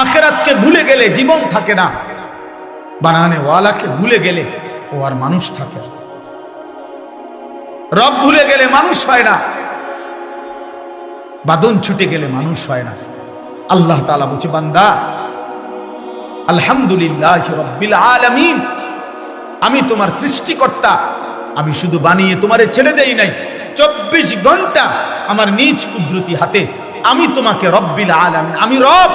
আখেরাতকে ভুলে গেলে জীবন থাকে না। বানানে ওয়ালাকে ভুলে গেলে ও আর মানুষ থাকে রব ভুলে গেলে মানুষ হয় না। বাদন ছুটে গেলে মানুষ হয় না। আল্লাহ তালা বলছে, বান্দা, আলহামদুলিল্লাহ আমি তোমার সৃষ্টিকর্তা, আমি শুধু বানিয়ে তোমারে ছেড়ে দেই নাই। চব্বিশ ঘণ্টা আমার নিজ কুদরতি হাতে আমি তোমাকে রব্বিল আলামিন, আমি রব।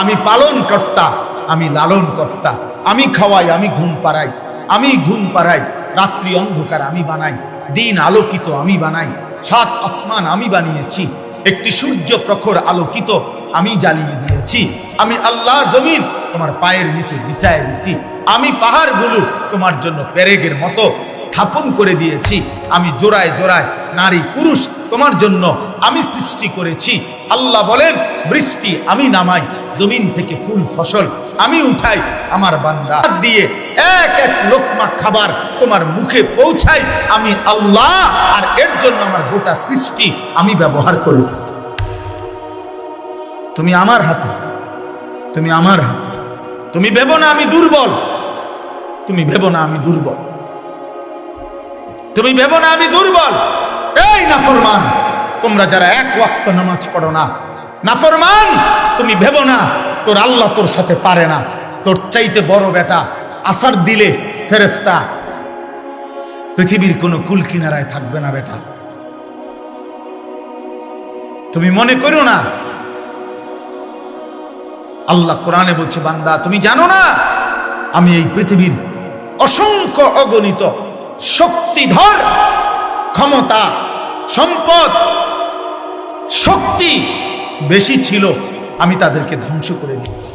আমি পালন কর্তা আমি লালন কর্তা আমি খাওয়াই, আমি ঘুম পাড়াই, আমি ঘুম পাড়াই, রাত্রি অন্ধকার আমি বানাই, দিন আলোকিত আমি বানাই, সাত আসমান আমি বানিয়েছি, একটি সূর্য প্রখর আলোকিত আমি জ্বালিয়ে দিয়েছি, আমি আল্লাহ জমিন তোমার পায়ের নিচে বিছায় দিছি, আমি পাহাড়গুলো তোমার জন্য পেরেগের মতো স্থাপন করে দিয়েছি, আমি জোড়ায় জোড়ায় নারী পুরুষ তোমার জন্য আমি সৃষ্টি করেছি। আল্লাহ বলেন, বৃষ্টি আমি নামাই, জমিন থেকে ফুল, ফসল আমি উঠাই আমার বান্দা। দিয়ে এক এক লোকমা খাবার তোমার মুখে পৌঁছাই, আমি আল্লাহ আর এর জন্য আমার গোটা সৃষ্টি আমি ব্যবহার করি তুমি আমার হাতে, তুমি আমার হাতে, তুমি ভেবো না আমি দুর্বল, তুমি ভেবো না আমি দুর্বল, তুমি ভেবো না আমি দুর্বল। এই নাফরমান! তোমরা যারা এক ওয়াক্ত নামাজ পড়ো না, নাফরমান, তুমি ভেবো না, তোর আল্লাহ তোর সাথে পারে না। তোর চাইতে বড় বেটা আসার দিলে ফেরেস্তা পৃথিবীর কোনো কুল কিনারায় থাকবে না বেটা। তুমি মনে করো না, আল্লাহ কোরআনে বলছে, বান্দা, তুমি জানো না, আমি এই পৃথিবীর অসংখ্য অগণিত শক্তিধর ক্ষমতা, সম্পদ শক্তি বেশি ছিল, আমি তাদেরকে ধ্বংস করে দিয়েছি।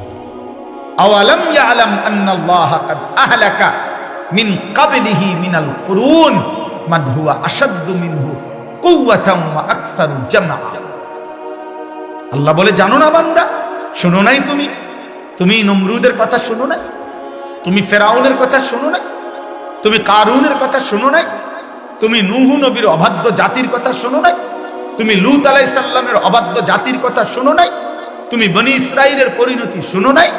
আল্লাহ বলে, জানো না বান্দা, শোনো নাই তুমি? তুমি নমরুদের কথা শোনো নাই? তুমি ফেরাউনের কথা শোনো নাই? তুমি কারুনের কথা শোনো নাই? তুমি নুহু নবীর অবাধ্য জাতির কথা শোনো নাই? তুমি লুত আলাই সাল্লামের অবাধ্য জাতির কথা শোনো নাই? তুমি বনি ইসরাইলের পরিণতি শোনো নাই?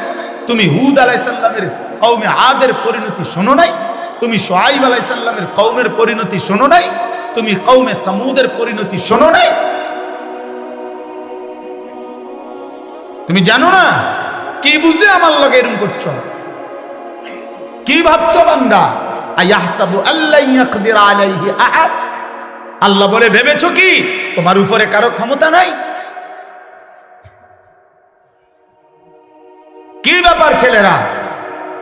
তুমি হুদ আলাই সাল্লামের কৌমে আদের পরিণতি শোনো নাই? তুমি সোহাইব আলাই সাল্লামের কৌমের পরিণতি শোনো নাই? তুমি কৌমে সামুদের পরিণতি শোনো নাই? তুমি জানো না? কি বুঝে আমার লগে এরম করছ? কি ভাবছ বান্দা? আয়াহসাবু আল্লাহ ইয়াকদির আলাইহি আহাদ? আল্লাহ বলে, ভেবেছো কি? তোমার উপরে কারও ক্ষমতা নাই? কি ব্যাপার ছেলেরা?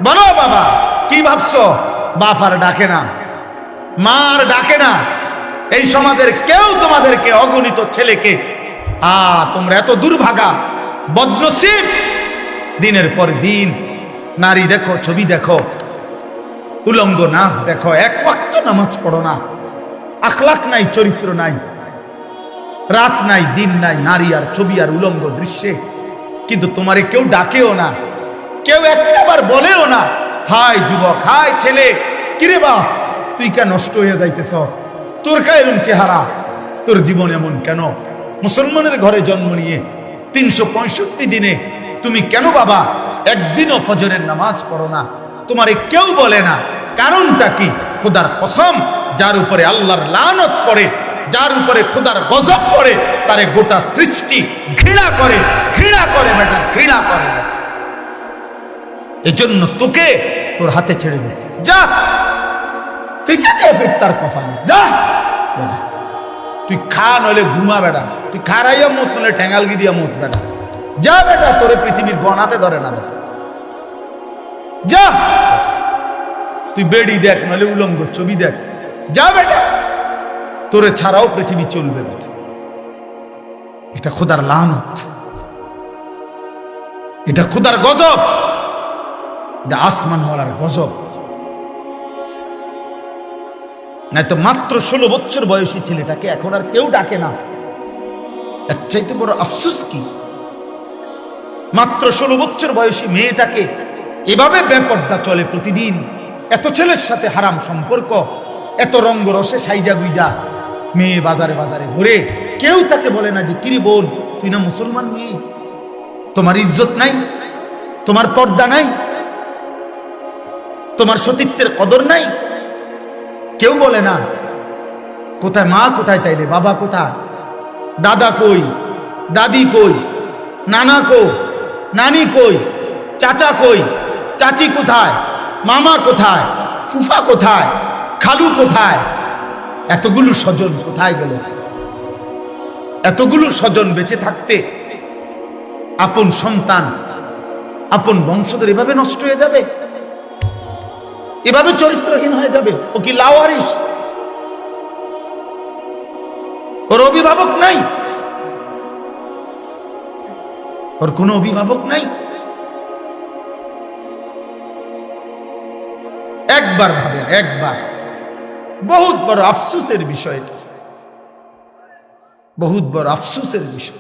বলো বাবা, কি ভাবছ? বাপ আর ডাকে না, মা আর ডাকে না। এই সমাজের কেউ তোমাদেরকে অগণিত ছেলেকে, আ, তোমরা এত দুর্ভাগা, বদনসিব। দিনের পর দিন নারী দেখো, ছবি দেখো, উলঙ্গ নাচ দেখো, এক নামাজ পড়ো না। আখলাক নাই, চরিত্র নাই, রাত নাই, দিন নাই, নারী আর ছবি আর উলঙ্গ দৃশ্যে। কিন্তু তোমারে কেউ ডাকেও না, কেউ একটাবার বলেও না, হাই যুবক, হাই ছেলে, কিরে বা, তুই কে নষ্ট হয়ে যাইতেছ? তোর কা এরম চেহারা, তোর জীবন এমন কেন? মুসলমানের ঘরে জন্ম নিয়ে তিনশো পঁয়ষট্টি দিনে তুমি কেন বাবা, একদিনও ফজরের নামাজ পড়ো না? তোমারে কেউ বলে না, কারণটা কি? খোদার কসম যার উপরে আল্লাহর লানত পড়ে, যার উপরে খোদার গজব পড়ে, তারে গোটা সৃষ্টি ঘৃণা করে ঘৃণা করে, বেটা, ঘৃণা করে। এজন্য তোকে তোর হাতে ছেড়ে দিছে। যা। দে ফির তার কফালে যা তুই খা, নইলে ঘুমা, বেটা। তুই খারাইয়া মত, নইলে ঠেঙ্গালগি দিয়া মত, বেটা। যা, বেটা, তোরে পৃথিবীর গণাতে ধরে না, বেটা। যা। তুই বেড়ি দেখ, নইলে উলঙ্গ ছবি দেখ। যা বেটা। তোরে ছাড়াও পৃথিবী চলবে। এটা খোদার লানত। এটা খোদার গজব। এটা আসমান মলার গজব। নাই তো মাত্র ষোলো বছর বয়সী ছেলেটাকে এখন আর কেউ ডাকে না। এর চাইতে বড় আফসুস কি? মাত্র ষোলো বছর বয়সী মেয়েটাকে এভাবে বেপর্দা চলে প্রতিদিন। এত ছেলের সাথে হারাম সম্পর্ক। এত রঙ্গ রসে সাইজা গুইজা মেয়ে বাজারে বাজারে ঘুরে। কেউ তাকে বলে না যে, কিরে বোন, তুই না মুসলমান মেয়ে তোমার ইজ্জত নাই? তোমার পর্দা নাই? তোমার সতীত্বের কদর নাই? কেউ বলে না। কোথায় মা, কোথায় তাইলে? বাবা কোথায়? দাদা কই? দাদি কই? নানা কো নানি কই? চাচা কই? চাচি কোথায়? মামা কোথায়? ফুফা কোথায়? খালু কোথায়? এতগুলো স্বজন কোথায় গেল? এতগুলো স্বজন বেঁচে থাকতে আপন সন্তান, আপন বংশধর এভাবে নষ্ট হয়ে যাবে? এভাবে চরিত্রহীন হয়ে যাবে? ও কি লাওয়ারিস ওর অভিভাবক নাই? ওর কোনো অভিভাবক নাই? একবার ভাবেন, একবার। বহুত বড় আফসুসের বিষয়। বহুত বড় আফসুসের বিষয়।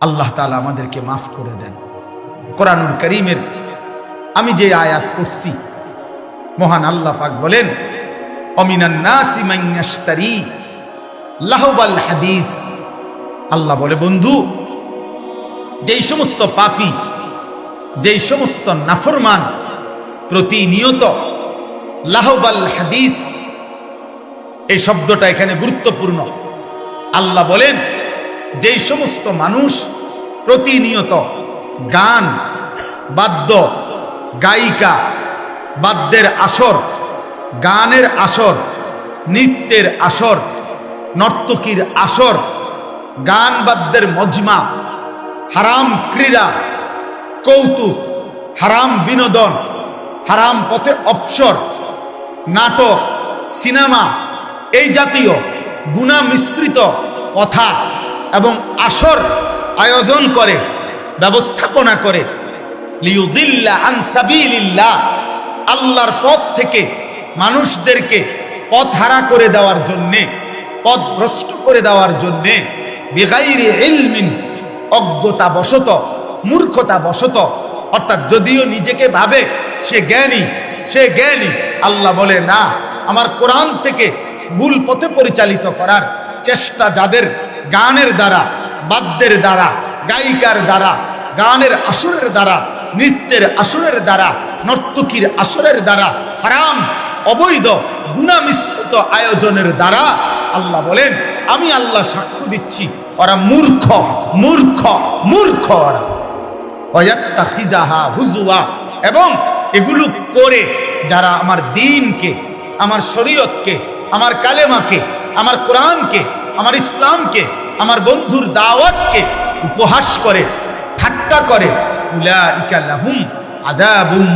আল্লাহ তাআলা আমাদেরকে মাফ করে দেন। কোরআনুল করিমের আমি যে আয়াত পড়ছি, মহান আল্লাহ পাক বলেন, অমিনান নাসি মাইয়াশতারি লাহবাল হাদিস। আল্লাহ বলে, বন্ধু, যেই সমস্ত পাপী, যেই সমস্ত নাফরমান, প্রতিনিয়ত লাহবাল হাদিস। এই শব্দটা এখানে গুরুত্বপূর্ণ। আল্লাহ বলেন, যেই সমস্ত মানুষ প্রতিনিয়ত গান, বাদ্য, গায়িকা, বাদ্যের আসর, গানের আসর, নৃত্যের আসর, নর্তকীর আসর, গান বাদ্যের মজমা, হারাম ক্রীড়া, কৌতুক, হারাম বিনোদন, হারাম পথে অপসর নাটক, সিনেমা, এই জাতীয় গুণা মিশ্রিত কথা এবং আসর আয়োজন করে, ব্যবস্থাপনা করে। লিউদিল্লা আন সাবিলিল্লাহ, আল্লাহর পথ থেকে মানুষদেরকে পথ হারা করে দেওয়ার জন্যে, পথ ভ্রষ্ট করে দেওয়ার জন্যে, বেগাইরে ইলমিন অজ্ঞতা বশত মূর্খতা বশত অর্থাৎ যদিও নিজেকে ভাবে সে জ্ঞানী সে জ্ঞানী। আল্লাহ বলে, না, আমার কোরআন থেকে ভুল পথে পরিচালিত করার চেষ্টা যাদের গানের দ্বারা, বাদ্যের দ্বারা, গায়িকার দ্বারা, গানের আসরের দ্বারা, নৃত্যের আসরের দ্বারা, নর্তকীর আসরের দ্বারা, হারাম, অবৈধ গুণা মিশ্রিত আয়োজনের দ্বারা আল্লাহ বলেন, আমি আল্লাহ সাক্ষ্য দিচ্ছি। ওরা মূর্খ মূর্খ মূর্খ ওরা। হুজুয়া এবং এগুলো করে যারা আমার দিনকে, আমার শরীয়তকে, আমার কালেমাকে, আমার কোরআনকে, আমার ইসলামকে, আমার বন্ধুর দাওয়াতকে উপহাস করে, ঠাট্টা করে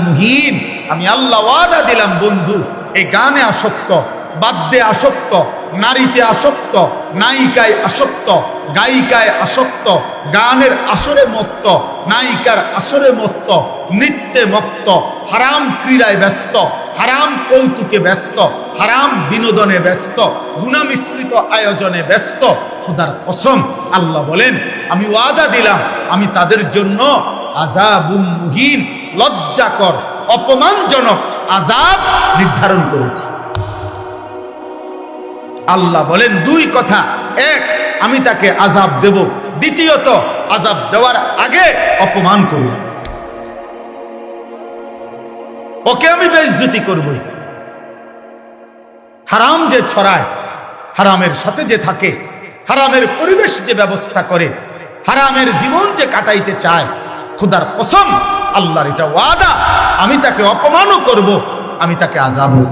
মুহিন। আমি আল্লাহ ওয়াদা দিলাম, বন্ধু, এই গানে আসক্ত, বাদ্যে আসক্ত, নারীতে আসক্ত, নায়িকায় আসক্ত গায়িকায় আসক্ত, গানের আসরে মত্ত নায়িকার আসরে মত্ত নৃত্যে মত্ত হারাম ক্রীড়ায় ব্যস্ত, হারাম কৌতুকে ব্যস্ত, হারাম বিনোদনে ব্যস্ত, গুণামিশ্রিত আয়োজনে ব্যস্ত। খোদার কসম, আল্লাহ বলেন, আমি ওয়াদা দিলাম, আমি তাদের জন্য আজাবুম মুহিন, লজ্জাকর, অপমানজনক আজাব নির্ধারণ করেছি। আল্লাহ বলেন দুই কথা। এক, আমি তাকে আজাব দেব। দ্বিতীয়ত আজাব দেওয়ার আগে অপমান করব। ওকে আমি বেইজ্জতি করব হারাম যে ছড়ায়, হারামের সাথে যে থাকে, হারামের পরিবেশ যে ব্যবস্থা করে, হারামের জীবন যে কাটাইতে চায়, খুদার কসম, আল্লাহর এটা ওয়াদা, আমি তাকে অপমানও করব, আমি তাকে আজাবও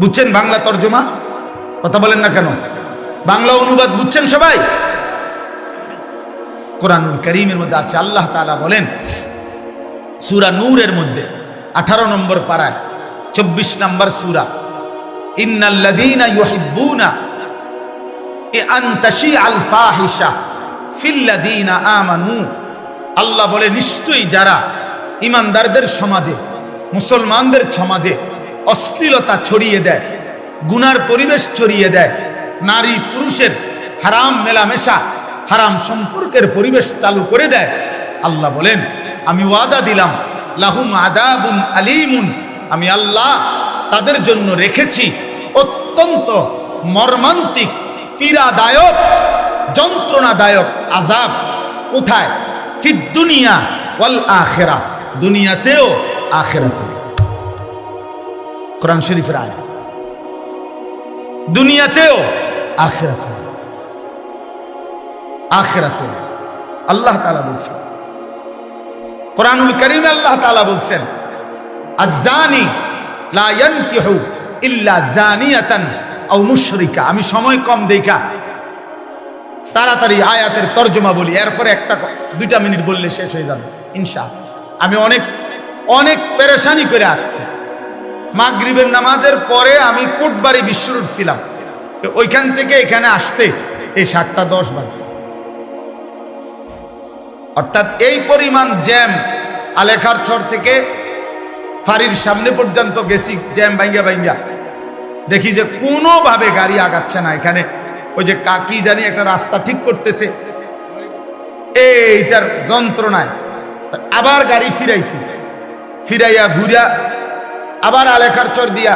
বুঝছেন বাংলা তর্জমা? কথা বলেন না কেন? বাংলা অনুবাদ বুঝছেন সবাই? কোরআন করিমের মধ্যে আছে, আল্লাহ তাআলা বলেন, সূরা নূরের মধ্যে, আঠারো নম্বর পাড়ায়, চব্বিশ নম্বর সূরা আমানু। আল্লাহ বলে, নিশ্চয়ই যারা ইমানদারদের সমাজে, মুসলমানদের সমাজে অশ্লীলতা ছড়িয়ে দেয়, গুনার পরিবেশ ছড়িয়ে দেয়, নারী পুরুষের হারাম মেলামেশা, হারাম সম্পর্কের পরিবেশ চালু করে দেয়। আল্লাহ বলেন, আমি ওয়াদা দিলাম, লাহুম আদাবুন আলিমুন, আমি আল্লাহ তাদের জন্য রেখেছি অত্যন্ত মর্মান্তিক, পীড়াদায়ক, যন্ত্রণাদায়ক আজাব কোথায়? ফিদ দুনিয়া ওয়াল আখেরা, দুনিয়াতেও আখেরাতেও কোরআন শরীফের আয় দুনিয়াতেও, আখেরাতেও আখেরাতেও আল্লাহ তাআলা বলছেন, কোরআনুল করিমে আল্লাহ তাআলা বলছেন আজানি ইল্লা জানিয়াতান আও মুশরিকা। আমি সময় কম দেখা। তাড়াতাড়ি আয়াতের তর্জমা বলি, এরপরে একটা, দুইটা মিনিট বললে শেষ হয়ে যাবে ইনশা আমি অনেক অনেক পেরেশানি করে আসছি। মাগরিবের নামাজের পরে আমি কোটবাড়ি বিশ্ব রোড ছিলাম ওইখান থেকে এখানে আসতে এই সাতটা দশ বাজছে। অর্থাৎ এই পরিমাণ জ্যাম আলেখার চর থেকে ফাঁড়ির সামনে পর্যন্ত গেছি, জ্যাম ভাইঙ্গা ভাইঙ্গা দেখি যে কোনোভাবে গাড়ি আগাচ্ছে না এখানে। ওই যে কাকি জানি একটা রাস্তা ঠিক করতেছে। এইটার যন্ত্রণায়। আবার গাড়ি ফিরাইছি। ফিরাইয়া ঘুরিয়া আবার আলেখার চর দিয়া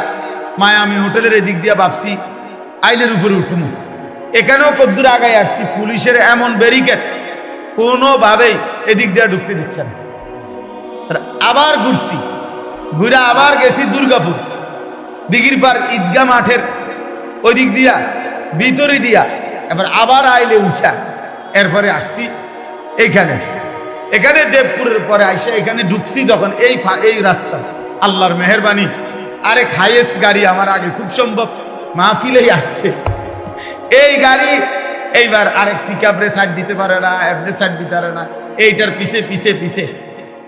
মায়া আমি হোটেলের এদিক দিয়া ভাবছি, আইলের উপরে উঠুমু। এখানেও কদ্দুর আগায় আসছি, পুলিশের এমন ব্যারিকেড কোনোভাবেই এদিক দিয়ে ঢুকতে দিচ্ছে না। আবার ঘুরছি, ঘুরে আবার গেছি দুর্গাপুর। দিঘির পার ঈদগাহ মাঠের ওই দিক দিয়া, ভিতরে দিয়া, এবার আবার আইলে উঠা। এরপরে আসছি এইখানে এখানে দেবপুরের পরে আইসা এখানে ঢুকছি যখন এই এই রাস্তা। আল্লাহর মেহরবানি। আরেক হাইয়েস্ট গাড়ি আমার আগে খুব সম্ভব। মাহফিলেই আসছে। এই গাড়ি এইবার আরেক পিক আপরে সাইড দিতে পারে না এফরে সাইড দিতে পারে না। এইটার পিছে পিছে পিছে।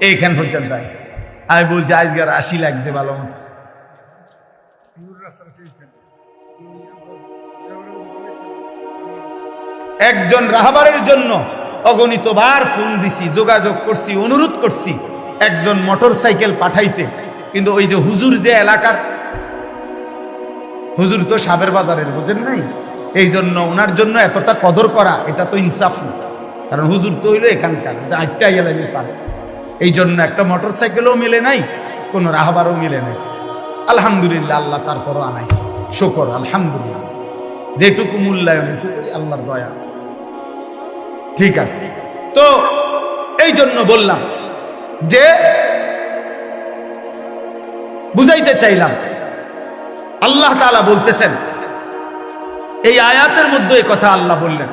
এইখান পর্যন্ত আসছে আমি বলছি আজকের আশি লাগছে ভালো মতো। একজন রাহাবারের জন্য অগণিত বার ফোন দিছি, যোগাযোগ করছি, অনুরোধ করছি, একজন মোটর সাইকেল পাঠাইতে। কিন্তু ওই যে হুজুর যে এলাকার, হুজুর তো সাবের বাজারের, বুঝেন নাই? এই জন্য ওনার জন্য এতটা কদর করা, এটা তো ইনসাফ কারণ হুজুর তো হইল এখানকার আটটা গেলেন এই জন্য একটা মোটর সাইকেলও মিলে নাই, কোনো রাহাবারও মিলে নাই। আলহামদুলিল্লাহ, আল্লাহ তারপরও আনাইছে। শকর, আলহামদুলিল্লাহ। যেটুকু মূল্যায়ন, এটুকুই আল্লাহর দয়া। ঠিক আছে। তো, এই জন্য বললাম যে বুঝাইতে চাইলাম আল্লাহ তাআলা বলতেছেন এই আয়াতের মধ্যে এই কথা আল্লাহ বললেন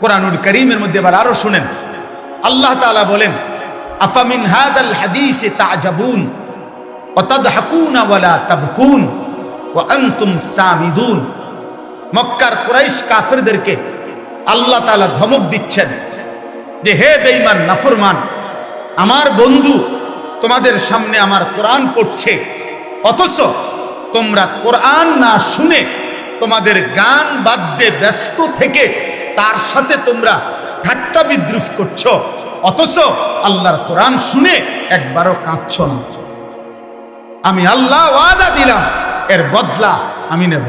কোরআনুল করিমের মধ্যে এবার আরো শুনেন আল্লাহ তাআলা বলেন আফামিন হাদাল হাদিসে তাজাবুন وتضحكون ولا تبكون وانتم সামিদুন মক্কার কুরাইশ কাফেরদেরকে আল্লাহ তাআলা ধমক দিচ্ছেন যে হে বেঈমান নাফরমান আমার বন্ধু তোমাদের সামনে আমার কোরআন পড়ছে অথচ তোমরা কোরআন না শুনে তোমাদের গান বাদ্যে ব্যস্ত থেকে তার সাথে তোমরা ঠাট্টা বিদ্রুপ করছ। অথচ আল্লাহর কোরআন শুনে একবারও কাঁদছ না। আমি আল্লাহ ওয়াদা দিলাম, এর বদলা আমি নেব।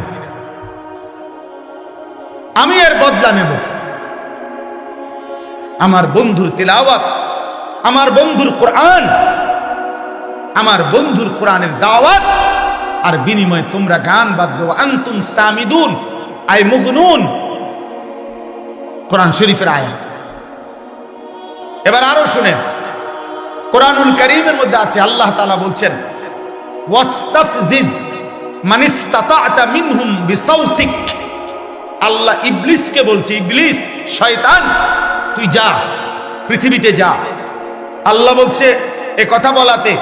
আমি এর বদলা নেব। আমার বন্ধুর তিলাওয়াত, আমার বন্ধুর কোরআন আমার বন্ধুর কোরআনের দাওয়াত, আর বিনিময়ে তোমরা গান বাদ্য আন্তুম সামিদুন, আই মুগনুন। কোরআন শরীফের আয়াত। এবার আরও শুনেন। কোরআনুল করিমের মধ্যে আছে, আল্লাহ তাআলা বলছেন আল্লাহ ইবলিসকে বলছে, ইবলিস, শয়তান, তুই যা, পৃথিবীতে যা। আল্লাহ বলছে, এ কথা বলাতে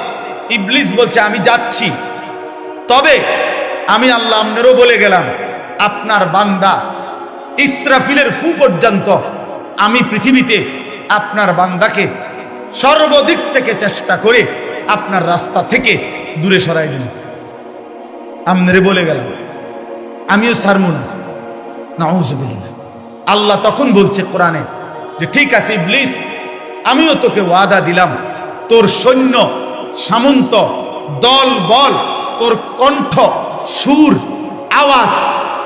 ইবলিস বলছে, আমি যাচ্ছি। তবে আমি আল্লাহ আপনারও বলে গেলাম, আপনার বান্দা ইসরাফিলের ফু পর্যন্ত আমি পৃথিবীতে আপনার বান্দাকে সর্বদিক থেকে চেষ্টা করে আপনার রাস্তা থেকে দূরে সরাই দিন আমনেরে বলে গেলাম, আমিও সারমুন নাউজুবিল্লাহ। আল্লাহ তখন বলছে কোরআনে যে, ঠিক আছে ইবলিস, আমিও তোকে ওয়াদা দিলাম, তোর সৈন্য সামন্ত, দল, বল, তোর কণ্ঠ, সুর, আওয়াজ,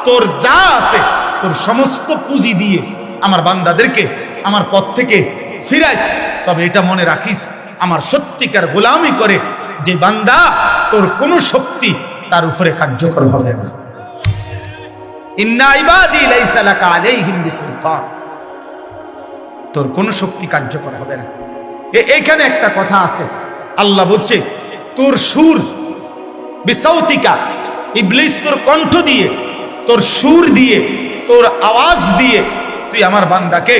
তোর যা আছে, তোর সমস্ত পুঁজি দিয়ে আমার বান্দাদেরকে আমার পথ থেকে ফিরাইস। তবে এটা মনে রাখিস, আমার সত্যিকার গোলামি করে যে বান্দা তোর কোনো শক্তি তার উপরে কার্যকর হবে না। তোর কোন শক্তি কার্যকর হবে না। এ- এইখানে একটা কথা আছে। আল্লাহ বলছে, তোর সুর বিসাউতিকা, ইবলিস তোর কণ্ঠ দিয়ে, তোর সুর দিয়ে, তোর আওয়াজ দিয়ে তুই আমার বান্দাকে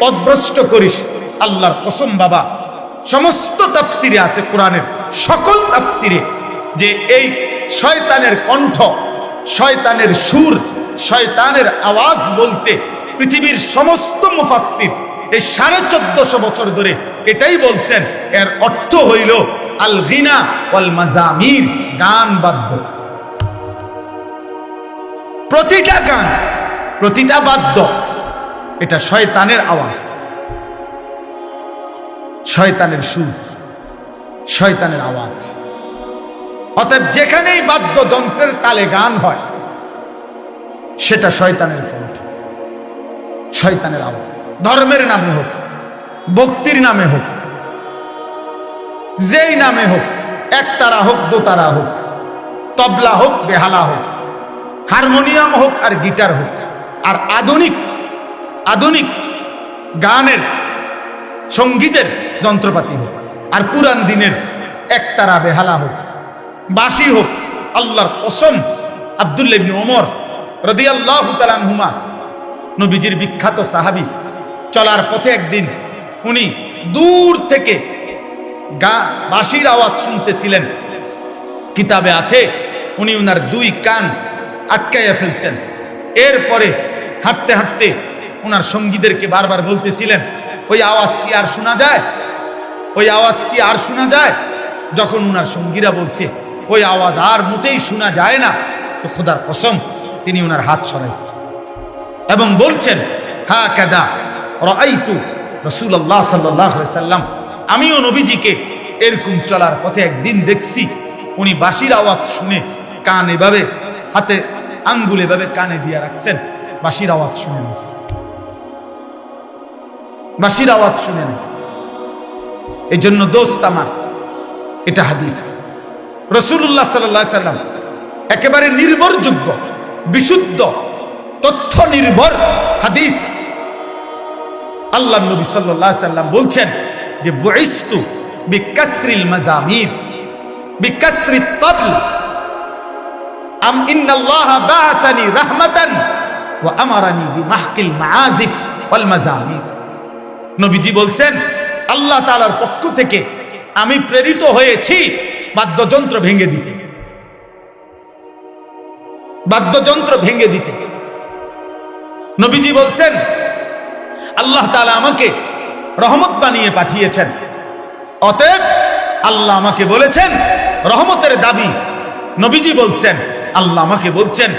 পদভ্রষ্ট করিস। আল্লাহর কসম বাবা, সমস্ত তাফসিরে আছে কোরআনের সকল তাফসিরে যে এই শয়তানের কণ্ঠ, শয়তানের সুর, শয়তানের আওয়াজ বলতে পৃথিবীর সমস্ত মুফাসসির এই সাড়ে চোদ্দশো বছর ধরে এটাই বলছেন, এর অর্থ হইল আল গিনা ওয়াল মাজামির গান বাদ্য। প্রতিটা গান, প্রতিটা বাদ্য, এটা শয়তানের আওয়াজ। শয়তানের সুর, শয়তানের আওয়াজ। অতএব যেখানেই বাদ্য বাদ্যযন্ত্রের তালে গান হয়, সেটা শয়তানের কণ্ঠ শয়তানের আওয়াজ। ধর্মের নামে হোক। ভক্তির নামে হোক, যেই নামে হোক একতারা হোক দোতারা হোক, তবলা হোক, বেহালা হোক, হারমোনিয়াম হোক আর গিটার হোক, আর আধুনিক আধুনিক গানের, সঙ্গীতের যন্ত্রপাতি হোক, আর পুরান দিনের একতারা বেহালা হোক বাসি হোক, আল্লাহর কসম আবদুল্লাহ ইবনে ওমর রাদিয়াল্লাহু তাআলা আনহুমা, নবীজির বিখ্যাত সাহাবী, চলার পথে একদিন উনি দূর থেকে গা, বাঁশির আওয়াজ শুনতেছিলেন। কিতাবে আছে, উনি উনার দুই কান আটকাইয়া ফেলছেন। এরপরে হাঁটতে হাঁটতে ওনার সঙ্গীদেরকে বারবার বলতেছিলেন, ওই আওয়াজ কি আর শোনা যায়? ওই আওয়াজ কি আর শোনা যায়? যখন ওনার সঙ্গীরা বলছে, ওই আওয়াজ আর মোটেই শোনা যায় না। তো খোদার কসম, তিনি ওনার হাত সরাইছেন এবং বলছেন, হা কাদা রাইতু রাসূলুল্লাহ সাল্লাল্লাহু আলাইহি সাল্লাম, আমিও নবীজিকে এরকম চলার পথে একদিন দেখছি, উনি বাঁশির আওয়াজ শুনে কান এভাবে, হাতে আঙ্গুল এভাবে কানে দিয়ে রাখছেন। বাঁশির আওয়াজ শুনে না বাঁশির আওয়াজ শুনে এই জন্য দোস্ত আমার, এটা হাদিস। রসুল্লাহ সাল্লাহ সাল্লাম একেবারে নির্ভরযোগ্য, বিশুদ্ধ তথ্য নির্ভর হাদিস আল্লাহ নবী সাল্লাহ সাল্লাম বলছেন যে, বইস্তু বিকাসরিল মাজামির বিকাসরি তবল। আম ইন্নাল্লাহ ওয়া আমারানি বিমাহকিল নবীজি বলছেন, আল্লাহ তাআলার পক্ষ থেকে আমি প্রেরিত হয়েছি বাদ্যযন্ত্র ভেঙে দিতে। বাদ্যযন্ত্র ভেঙে দিতে। নবীজি বলছেন আল্লাহ তালা আমাকে রহমত বানিয়ে পাঠিয়েছেন। অতএব আল্লাহ আমাকে বলেছেন, রহমতের দাবি নবীজি বলছেন, আল্লাহ আমাকে বলছেন,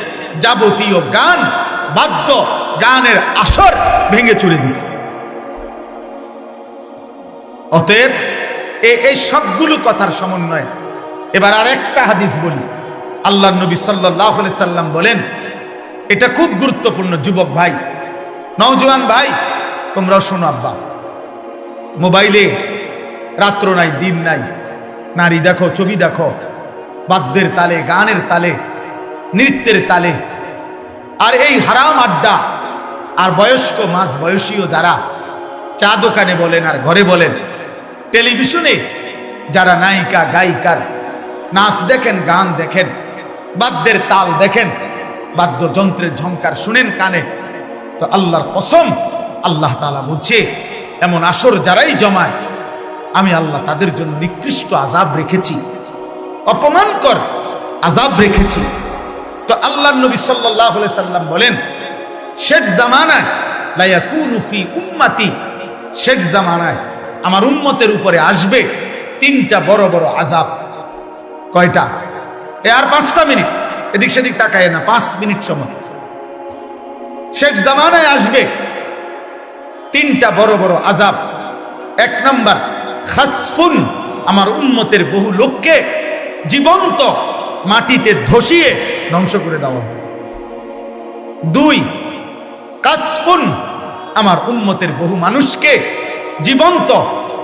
যাবতীয় গান বাদ্য গানের আসর ভেঙে চুরে দিতে। অতএব এই সবগুলো কথার সমন্বয় এবার আর একটা হাদিস বলি। আল্লাহ নবী সাল্লাহ সাল্লাম বলেন, এটা খুব গুরুত্বপূর্ণ যুবক ভাই, নওজোয়ান ভাই তোমরাও শোনো, আব্বা। মোবাইলে রাত্র নাই, দিন নাই, নারী দেখো, ছবি দেখো, বাদ্যের তালে, গানের তালে, নৃত্যের তালে। আর এই হারাম আড্ডা, আর বয়স্ক মাস বয়সীও যারা চা দোকানে বলেন আর ঘরে বলেন, টেলিভিশনে যারা নায়িকা, গায়িকার নাচ দেখেন, গান দেখেন, বাদ্যের তাল দেখেন, বাদ্যযন্ত্রের ঝংকার শুনেন কানে, তো আল্লাহর কসম আল্লাহ তাআলা বলছে, এমন আসর যারাই জমায়, আমি আল্লাহ তাদের জন্য নিকৃষ্ট আজাব রেখেছি। অপমানকর আজাব রেখেছি। তো আল্লাহ নবী সাল্লাহ সাল্লাম বলেন, শেষ জামানায় লায়াকুনু উম্মাতি, শেষ জামানায় আমার উম্মতের উপরে আসবে তিনটা বড় বড় আজাব কয়টা? এ আর পাঁচটা মিনিট, এদিক সেদিক তাকায় না, পাঁচ মিনিট সময়। শেষ জামানায় আসবে তিনটা বড় বড় আজাব এক নাম্বার, খাসফুন, আমার উম্মতের বহু লোককে জীবন্ত মাটিতে ধসিয়ে ধ্বংস করে দেওয়া হবে দুই, কাসফুন, আমার উন্মতের বহু মানুষকে জীবন্ত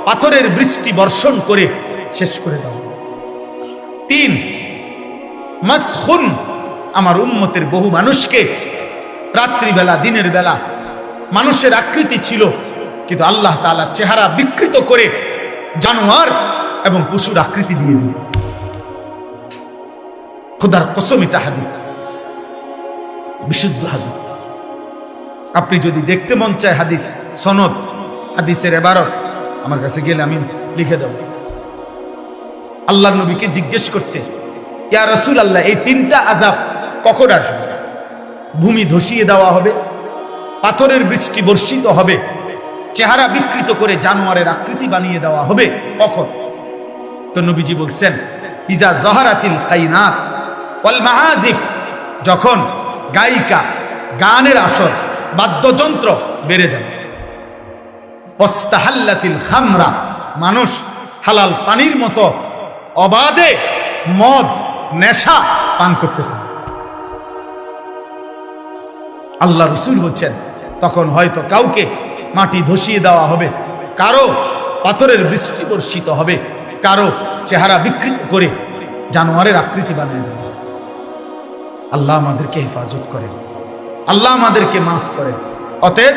পাথরের বৃষ্টি বর্ষণ করে শেষ করে দেওয়া। তিন মাসখুন আমার উন্মতের বহু মানুষকে রাত্রিবেলা, দিনের বেলা মানুষের আকৃতি ছিল, কিন্তু আল্লাহ তাআলা চেহারা বিকৃত করে জানোয়ার এবং পশুর আকৃতি দিয়ে দিল। খোদার কসম, এটা হাদিস। বিশুদ্ধ হাদিস। আপনি যদি দেখতে মন চায় হাদিস, সনদ, হাদিসের এবারত, আমার কাছে গেলে আমি লিখে দেব। আল্লাহ নবীকে জিজ্ঞেস করছে, ইয়া রসুল আল্লাহ এই তিনটা আজাব কখন আসবে? ভূমি ধসিয়ে দেওয়া হবে পাথরের বৃষ্টি বর্ষিত হবে। চেহারা বিকৃত করে জানোয়ারের আকৃতি বানিয়ে দেওয়া হবে। কখন? তো নবীজি বলছেন, ইজা জহারাতিল কাইনাত ওয়াল যখন গায়িকা গানের আসর, বাদ্যযন্ত্র বেড়ে যাবে। ওস্তাহাল্লাতিল খামরা, মানুষ হালাল পানির মতো অবাধে মদ, নেশা পান করতে থাকে। আল্লাহ রসুল বলছেন তখন হয়তো কাউকে মাটি ধসিয়ে দেওয়া হবে, কারও পাথরের বৃষ্টি বর্ষিত হবে, কারও চেহারা বিকৃত করে জানোয়ারের আকৃতি বানিয়ে দেবে। আল্লাহ আমাদেরকে হেফাজত করেন। আল্লাহ আমাদেরকে মাফ করেন। অতএব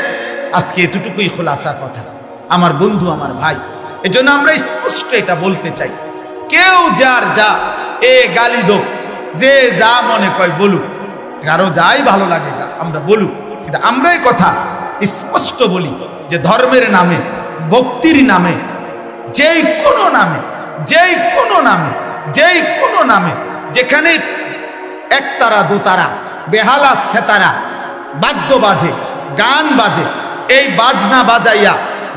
আজকে এতটুকুই খোলাসা কথা। আমার বন্ধু, আমার ভাই, এজন্য আমরা স্পষ্ট এটা বলতে চাই। কেউ যার যা এ গালি দোক, যে যা মনে কয় বলুক কারও যাই ভালো লাগে আমরা বলুক। কিন্তু আমরা এই কথা স্পষ্ট বলি যে ধর্মের নামে, ভক্তির নামে, যেই কোনো নামে, যেই কোনো নামে, যেই কোনো নামে, যেখানে একতারা দোতারা বেহালা সেতারা বাদ্য বাজে, গান বাজে, এই বাজনা বাজাইয়া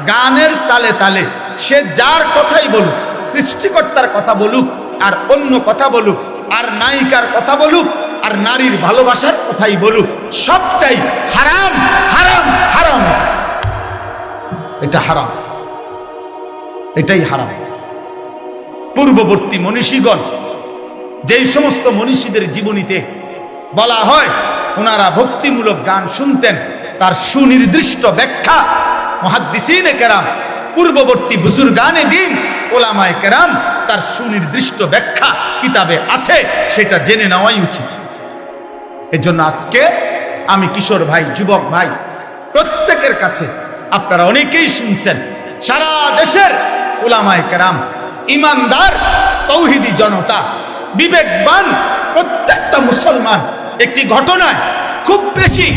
গানের তালে তালে সে যার কথাই বলুক, সৃষ্টিকর্তার কথা বলুক, আর অন্য কথা বলুক, আর নায়িকার কথা বলুক আর নারীর ভালোবাসার কথাই বলুক, সবটাই হারাম হারাম হারাম। এটা হারাম। এটাই হারাম। পূর্ববর্তী মনীষীগণ যেই সমস্ত মনীষীদের জীবনীতে বলা হয়, ওনারা ভক্তিমূলক গান শুনতেন, তার সুনির্দিষ্ট ব্যাখ্যা মহাদ্দিসিনে কেরাম, পূর্ববর্তী বুজুর গানে দিন, ওলামায় কেরাম, তার সুনির্দিষ্ট ব্যাখ্যা কিতাবে আছে, সেটা জেনে নেওয়াই উচিত। এজন্য আজকে আমি কিশোর ভাই, যুবক ভাই, প্রত্যেকের কাছে আপনারা অনেকেই শুনছেন, সারা দেশের ওলামায় কেরাম, ইমানদার, তৌহিদি জনতা, বিবেকবান প্রত্যেকটা মুসলমান, একটি ঘটনায় খুব বেশি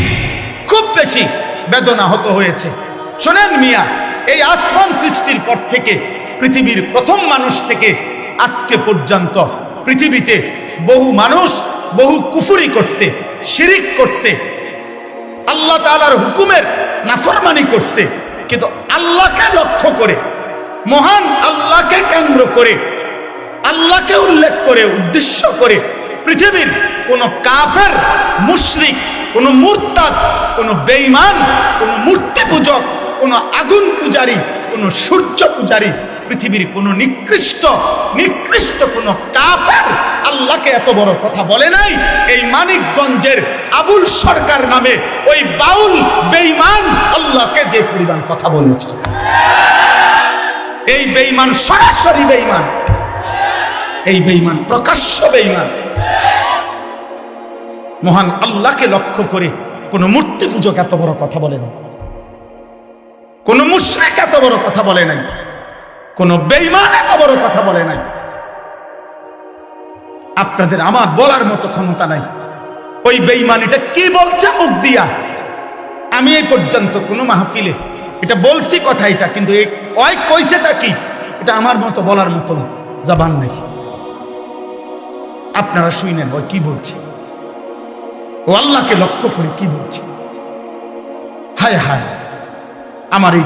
খুব বেশি বেদনা হত হয়েছে। শোনেন মিয়া, এই আসমান সৃষ্টির পর থেকে পৃথিবীর প্রথম মানুষ থেকে আজকে পর্যন্ত পৃথিবীতে বহু মানুষ বহু কুফুরি করছে, শিরিক করছে। আল্লাহ তাআলার হুকুমের নাফরমানি করছে। কিন্তু আল্লাহকে লক্ষ্য করে, মহান আল্লাহকে কেন্দ্র করে, আল্লাহকে উল্লেখ করে, উদ্দেশ্য করে পৃথিবীর কোন কাফের, মুশরিক, কোন মুরতাদ, কোন বেঈমান, কোন মূর্তি পূজক, কোন আগুন পূজারী, কোন সূর্য পূজারী পৃথিবীর কোন নিকৃষ্ট নিকৃষ্ট কোন কাফের আল্লাহকে এত বড় কথা বলে নাই। এই মানিকগঞ্জের আবুল সরকার নামে ওই বাউল বেঈমান আল্লাহকে যে পরিমাণ কথা বলেছে। এই বেঈমান সরাসরি বেঈমান। এই বেঈমান প্রকাশ্য বেঈমান। মহান আল্লাহকে লক্ষ্য করে কোন মূর্তি পূজক এত বড় কথা বলে না কোন মুশ্রিক এত বড় কথা বলে নাই। কোন এত বড় কথা বলে নাই। আপনাদের আমার বলার মতো ক্ষমতা নাই। ওই বেঈমানিটা কি বলছে মুখ দিয়া? আমি এই পর্যন্ত কোনো মাহফিলে এটা বলছি কথা এটা, কিন্তু ওই কইছেটা কি? এটা আমার মতো বলার মতো জবান নেই। আপনারা শুনেন ওই কি বলছে? ও আল্লাহকে লক্ষ্য করে কি বলছে? হায় হায়, আমার এই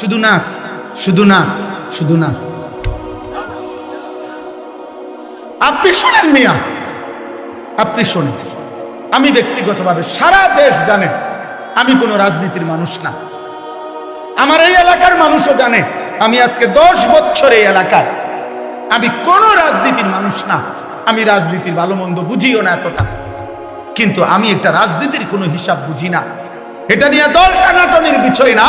শুধু নাস শুধু নাস শুধু নাস আপনি শোনেন মিয়া, আপনি শোনেন। আমি ব্যক্তিগতভাবে সারা দেশ জানেন আমি কোনো রাজনীতির মানুষ না। আমার এই এলাকার মানুষও জানে, আমি আজকে দশ বছর এই এলাকায় আমি কোনো রাজনীতির মানুষ না, আমি রাজনীতির ভালো মন্দ বুঝিও না এতটা। কিন্তু আমি একটা রাজনীতির কোনো হিসাব বুঝি না। এটা নিয়ে দল টানাটনির বিষয় না।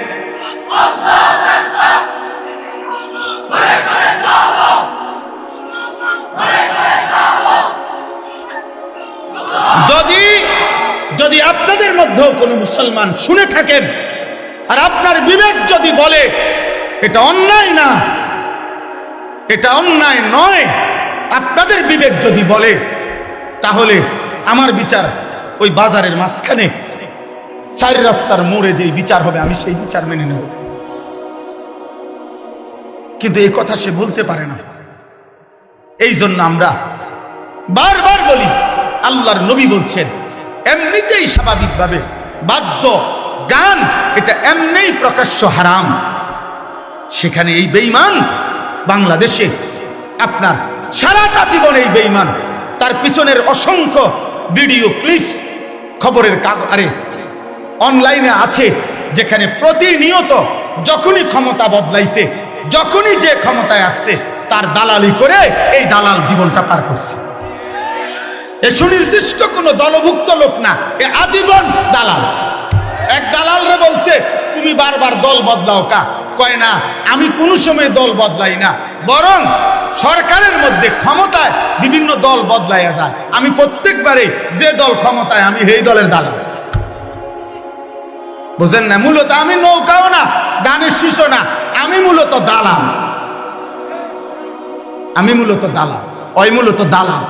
আপনাদের মধ্যেও কোনো মুসলমান শুনে থাকেন। আর আপনার বিবেক যদি বলে, এটা অন্যায় না, এটা অন্যায় নয়, আপনাদের বিবেক যদি বলে, তাহলে আমার বিচার ওই বাজারের মাঝখানে। চার রাস্তার মোড়ে যেই বিচার হবে, আমি সেই বিচার মেনে নেব। কিন্তু এই কথা সে বলতে পারে না। এই জন্য আমরা বারবার বলি, আল্লাহর নবী বলছেন এমনিতেই স্বাভাবিকভাবে বাদ্য, গান, এটা এমনিই প্রকাশ্য হারাম। সেখানে এই বেঈমান বাংলাদেশে আপনার সারাটা জীবন এই বেঈমান। তার পিছনের অসংখ্য ভিডিও ক্লিপস, খবরের আরে, অনলাইনে আছে, যেখানে প্রতিনিয়ত যখনই ক্ষমতা বদলাইছে, যখনই যে ক্ষমতায় আসছে, তার দালালি করে এই দালাল জীবনটা পার করছে। এ সুনির্দিষ্ট কোন দলভুক্ত লোক না, এ আজীবন দালাল। এক দালালরে বলছে, তুমি বারবার দল বদলাও কা? কয়, না, আমি কোনো সময় দল বদলাই না, বরং সরকারের মধ্যে ক্ষমতায় বিভিন্ন দল বদলাইয়া যায়। আমি প্রত্যেকবারে যে দল ক্ষমতায়, আমি এই দলের দালাল। বুঝেন না, মূলত আমি নৌকাও না, দানের শিশু না, আমি মূলত দালাল। আমি মূলত দালাল ওই মূলত দালাল।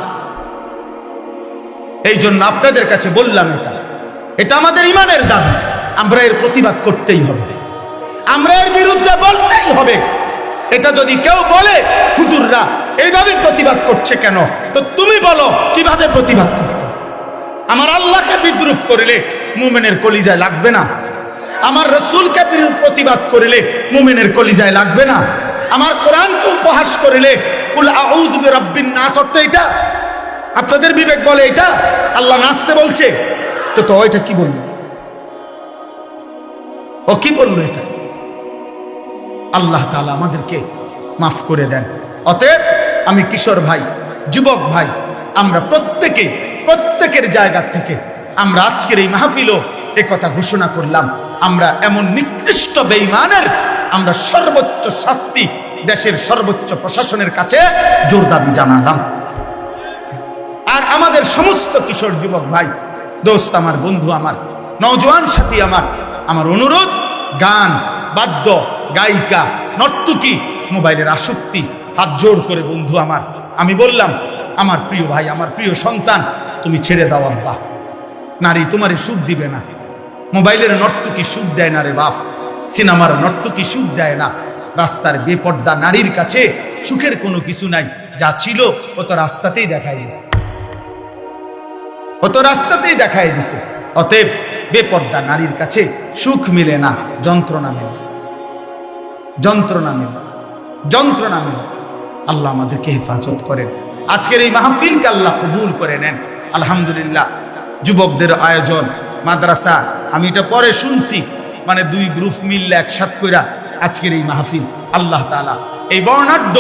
এই জন্য আপনাদের কাছে বললাম এটা। এটা আমাদের ইমানের দাবি। আমরা এর প্রতিবাদ করতেই হবে। আমরা এর বিরুদ্ধে বলতেই হবে। এটা যদি কেউ বলে, হুজুররা এইভাবে প্রতিবাদ করছে কেন? তো তুমি বলো, কীভাবে প্রতিবাদ করবে? আমার আল্লাহকে বিদ্রুপ করিলে মুমেনের কলিজায় লাগবে না। আমার রসুলকে প্রতিবাদ করিলে মুমেনের কলিজায় লাগবে না। আমার কোরআনকে উপহাস করিলে, কুল আউযু বিরাব্বিন নাস অর্থ এটা আপনাদের বিবেক বলে এটা? আল্লাহ নাচতে বলছে। তো তো এটা কি বলল? ও কি বলল এটা? আল্লাহ তালা আমাদেরকে মাফ করে দেন। অতএব আমি কিশোর ভাই, যুবক ভাই, আমরা প্রত্যেকে, প্রত্যেকের জায়গা থেকে আমরা আজকের এই মাহফিলও এ কথা ঘোষণা করলাম। আমরা এমন নিকৃষ্ট বেঈমানের আমরা সর্বোচ্চ শাস্তি দেশের সর্বোচ্চ প্রশাসনের কাছে জোর দাবি জানালাম। আর আমাদের সমস্ত কিশোর যুবক ভাই, দোস্ত আমার, বন্ধু আমার, নওজোয়ান সাথী আমার আমার অনুরোধ, গান, বাদ্য, গায়িকা, নর্তকী, মোবাইলের আসক্তি, হাত জোর করে বন্ধু আমার, আমি বললাম, আমার প্রিয় ভাই, আমার প্রিয় সন্তান, তুমি ছেড়ে দাও আব্বা। নারী তোমারে সুখ দিবে না। মোবাইলের নর্তকী সুখ দেয় না রে বাপ। সিনেমার নর্তকী সুখ দেয় না। রাস্তার বেপর্দা নারীর কাছে সুখের কোনো কিছু নাই। যা ছিল ও তো রাস্তাতেই দেখা গেছে। ও তো রাস্তাতেই দেখাই দিছে। অতএব বেপর্দা নারীর কাছে সুখ মিলে না, যন্ত্রণা মিলে। যন্ত্রণা মিলে যন্ত্রণা মিলে আল্লাহ আমাদেরকে হেফাজত করেন। আজকের এই মাহফিলকে আল্লাহ কবুল করে নেন। আলহামদুলিল্লাহ, যুবকদের আয়োজন, মাদ্রাসা, আমি এটা পরে শুনছি মানে দুই গ্রুপ মিললে একসাথ কইরা আজকের এই মাহফিল। আল্লাহ তাআলা এই বর্ণাঢ্য,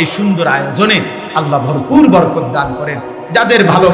এই সুন্দর আয়োজনে আল্লাহ ভরপুর বরকত দান করেন। যাদের ভালো